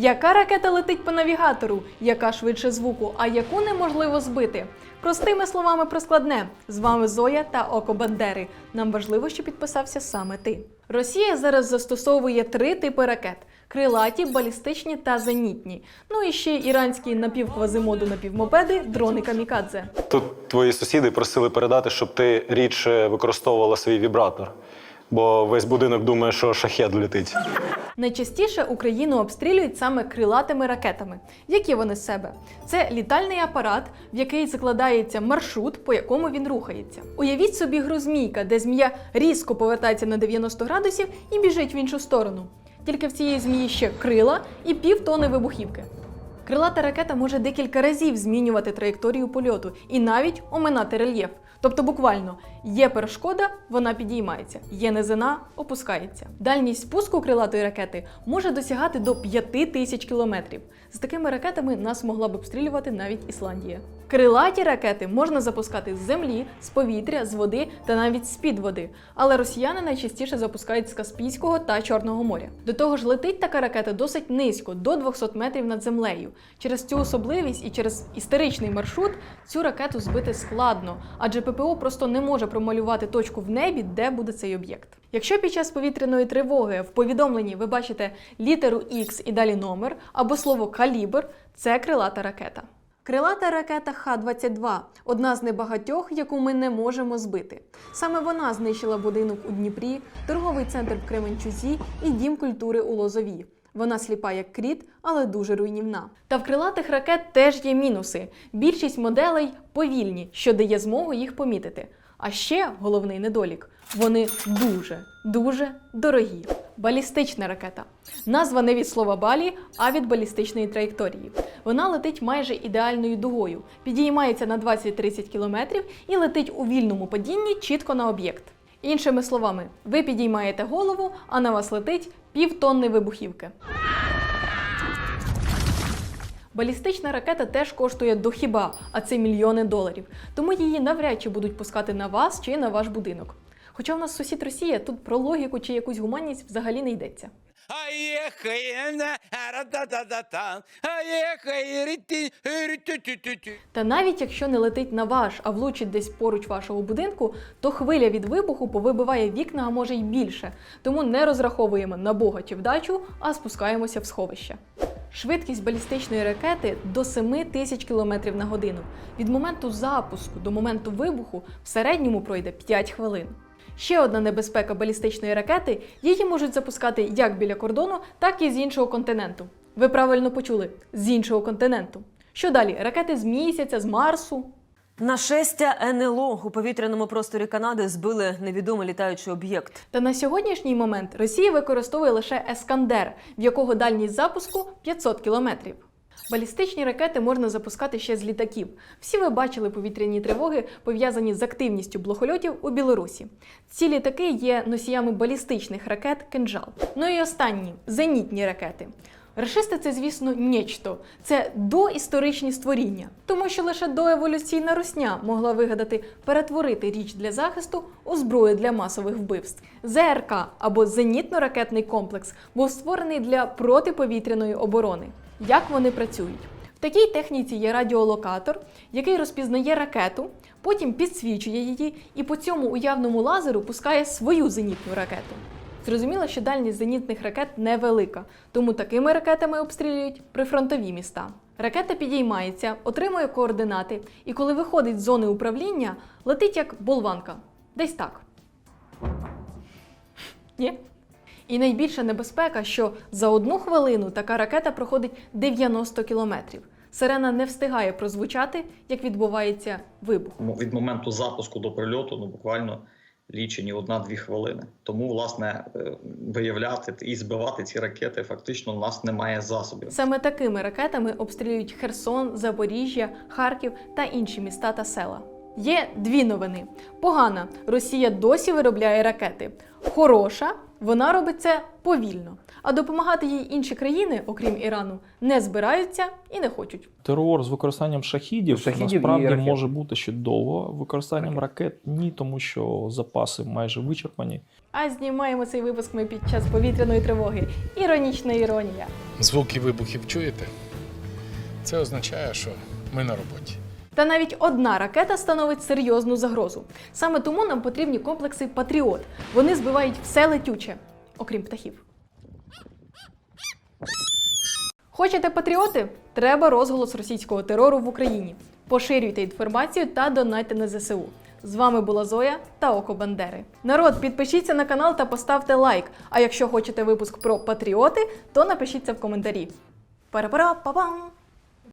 Яка ракета летить по навігатору? Яка швидше звуку, а яку неможливо збити? Простими словами про складне. З вами Зоя та Око Бандери. Нам важливо, що підписався саме ти. Росія зараз застосовує три типи ракет: крилаті, балістичні та зенітні. Ну і ще іранські напівквазимоду напівмопеди, дрони камікадзе. Тут твої сусіди просили передати, щоб ти рідше використовувала свій вібратор, бо весь будинок думає, що шахет летить. Найчастіше Україну обстрілюють саме крилатими ракетами. Які вони з себе? Це літальний апарат, в який закладається маршрут, по якому він рухається. Уявіть собі гру змійка, де змія різко повертається на 90 градусів і біжить в іншу сторону. Тільки в цієї змії ще крила і півтони вибухівки. Крилата ракета може декілька разів змінювати траєкторію польоту і навіть оминати рельєф. Тобто, буквально є перешкода, вона підіймається, є низина, опускається. Дальність спуску крилатої ракети може досягати до 5 тисяч кілометрів. З такими ракетами нас могла б обстрілювати навіть Ісландія. Крилаті ракети можна запускати з землі, з повітря, з води та навіть з-під води. Але росіяни найчастіше запускають з Каспійського та Чорного моря. До того ж, летить така ракета досить низько, до 200 метрів над землею. Через цю особливість і через історичний маршрут цю ракету збити складно, адже ППО просто не може промалювати точку в небі, де буде цей об'єкт. Якщо під час повітряної тривоги в повідомленні ви бачите літеру X і далі номер або слово калібр, це крилата ракета. Крилата ракета Х-22 одна з небагатьох, яку ми не можемо збити. Саме вона знищила будинок у Дніпрі, торговий центр в Кременчузі і дім культури у Лозові. Вона сліпа як кріт, але дуже руйнівна. Та в крилатих ракет теж є мінуси. Більшість моделей повільні, що дає змогу їх помітити. А ще головний недолік вони дуже, дуже дорогі. Балістична ракета. Назва не від слова балі, а від балістичної траєкторії. Вона летить майже ідеальною дугою, підіймається на 20-30 км і летить у вільному падінні чітко на об'єкт. Іншими словами, ви підіймаєте голову, а на вас летить півтонни вибухівки. Балістична ракета теж коштує до хіба, а це мільйони доларів. Тому її навряд чи будуть пускати на вас чи на ваш будинок. Хоча у нас сусід Росія, тут про логіку чи якусь гуманність взагалі не йдеться. Та навіть якщо не летить на ваш, а влучить десь поруч вашого будинку, то хвиля від вибуху повибиває вікна, а може й більше. Тому не розраховуємо на Бога чи вдачу, а спускаємося в сховище. Швидкість балістичної ракети до 7 тисяч км на годину. Від моменту запуску до моменту вибуху в середньому пройде 5 хвилин. Ще одна небезпека балістичної ракети її можуть запускати як біля кордону, так і з іншого континенту. Ви правильно почули з іншого континенту. Що далі? Ракети з місяця, з Марсу. Нашестя НЛО у повітряному просторі Канади збили невідомий літаючий об'єкт. Та на сьогоднішній момент Росія використовує лише Ескандер, в якого дальність запуску 500 кілометрів. Балістичні ракети можна запускати ще з літаків. Всі ви бачили повітряні тривоги, пов'язані з активністю блохольотів у Білорусі. Ці літаки є носіями балістичних ракет «Кинжал». Ну і останні зенітні ракети. Рашисти це, звісно, нечто. Це доісторичні створіння, тому що лише доеволюційна русня могла вигадати перетворити річ для захисту у зброю для масових вбивств. ЗРК або зенітно-ракетний комплекс був створений для протиповітряної оборони. Як вони працюють? В такій техніці є радіолокатор, який розпізнає ракету, потім підсвічує її і по цьому уявному лазеру пускає свою зенітну ракету. Зрозуміло, що дальність зенітних ракет невелика, тому такими ракетами обстрілюють прифронтові міста. Ракета підіймається, отримує координати, і коли виходить з зони управління, летить як болванка. Десь так. Ні? І найбільша небезпека, що за одну хвилину така ракета проходить 90 кілометрів. Сирена не встигає прозвучати, як відбувається вибух. Від моменту запуску до прильоту ну буквально лічені одна-дві хвилини. Тому, власне, е, виявляти і збивати ці ракети фактично у нас немає засобів. Саме такими ракетами обстрілюють Херсон, Запоріжжя, Харків та інші міста та села. Є дві новини. Погана Росія досі виробляє ракети. Хороша Вона робить це повільно, а допомагати їй інші країни, окрім Ірану, не збираються і не хочуть. Терор з використанням шахідів, Шахідів насправді може бути ще довго. Використанням ракет ні, тому що запаси майже вичерпані. А знімаємо цей випуск ми під час повітряної тривоги. Іронічна іронія. Звуки вибухів чуєте? Це означає, що ми на роботі. Та навіть одна ракета становить серйозну загрозу. Саме тому нам потрібні комплекси Патріот. Вони збивають все летюче, окрім птахів. Хочете патріоти? Треба розголос російського терору в Україні. Поширюйте інформацію та донайте на ЗСУ. З вами була Зоя та Око Бандери. Народ, підпишіться на канал та поставте лайк. А якщо хочете випуск про патріоти, то напишіть це в коментарі. Пара-пара, па-пам!